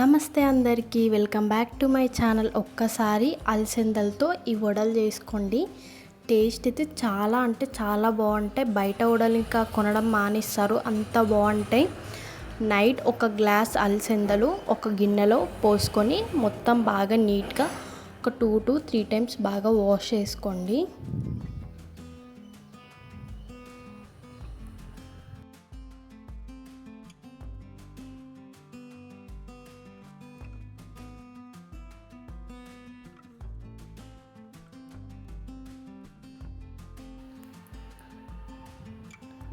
నమస్తే అందరికీ welcome back to my channel. ఒక్కసారి అలసందలతో ఈ వడలు చేసుకోండి. టేస్ట్ అయితే చాలా అంటే చాలా బాగుంటాయి. బయట వడలు ఇంకా కొనడం మానేస్తారు. అంత బాగుంటాయి. నైట్ ఒక గ్లాస్ అలసందలు ఒక గిన్నెలో పోసుకొని మొత్తం బాగా నీట్గా ఒక టూ టు త్రీ టైమ్స్ బాగా వాష్ చేసుకోండి.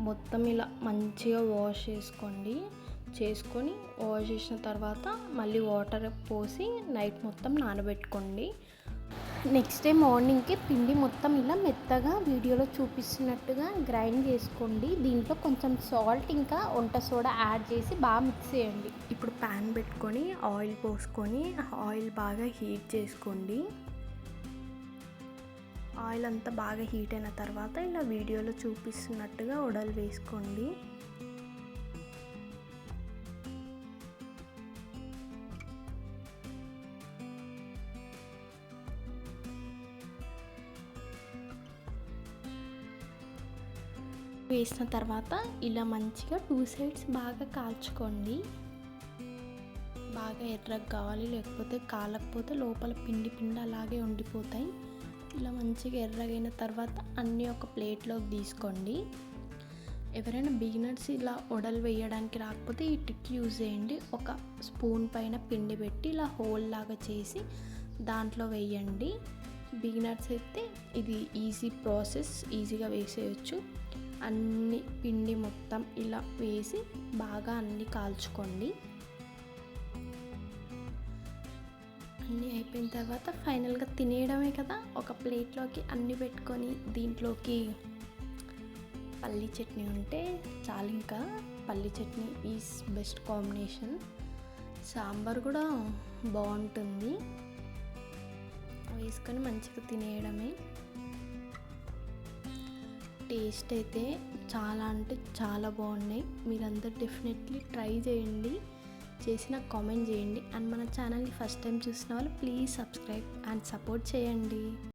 మొత్తం ఇలా మంచిగా వాష్ చేసుకోండి. చేసుకొని వాష్ చేసిన తర్వాత మళ్ళీ వాటర్ పోసి నైట్ మొత్తం నానబెట్టుకోండి. నెక్స్ట్ డే మార్నింగ్కి పిండి మొత్తం ఇలా మెత్తగా వీడియోలో చూపిస్తున్నట్టుగా గ్రైండ్ చేసుకోండి. దీంట్లో కొంచెం సాల్ట్ ఇంకా వంట సోడా యాడ్ చేసి బాగా మిక్స్ చేయండి. ఇప్పుడు ప్యాన్ పెట్టుకొని ఆయిల్ పోసుకొని ఆయిల్ బాగా హీట్ చేసుకోండి. ఆయిల్ అంతా బాగా హీట్ అయిన తర్వాత ఇలా వీడియోలో చూపిస్తున్నట్టుగా వడలు వేసుకోండి. వేసిన తర్వాత ఇలా మంచిగా టూ సైడ్స్ బాగా కాల్చుకోండి. బాగా ఎర్రగా కావాలి లేకపోతే కాలకపోతే లోపల పిండి పిండి అలాగే ఉండిపోతాయి. ఇలా మంచిగా ఎర్రగైన తర్వాత అన్నీ ఒక ప్లేట్లోకి తీసుకోండి. ఎవరైనా బిగినర్స్ ఇలా వడలు వేయడానికి రాకపోతే ఈ టిక్ యూజ్ చేయండి. ఒక స్పూన్ పైన పిండి పెట్టి ఇలా హోల్ లాగా చేసి దాంట్లో వేయండి. బిగినర్స్ అయితే ఇది ఈజీ ప్రాసెస్ ఈజీగా వేసేయచ్చు. అన్ని పిండి మొత్తం ఇలా వేసి బాగా అన్ని కాల్చుకోండి. అన్నీ అయిపోయిన తర్వాత ఫైనల్గా తినేయడమే కదా. ఒక ప్లేట్లోకి అన్నీ పెట్టుకొని దీంట్లోకి పల్లి చట్నీ ఉంటే చాలు ఇంకా. పల్లి chutney is best combination sambar కూడా బాగుంటుంది. వేసుకొని మంచిగా తినేయడమే. టేస్ట్ అయితే చాలా అంటే చాలా బాగున్నాయి. మీరందరూ డెఫినెట్లీ ట్రై చేయండి. చేసి నాకు కామెంట్ చేయండి. అండ్ మన ఛానల్ని ఫస్ట్ టైం చూసిన వాళ్ళు ప్లీజ్ సబ్స్క్రైబ్ అండ్ సపోర్ట్ చేయండి.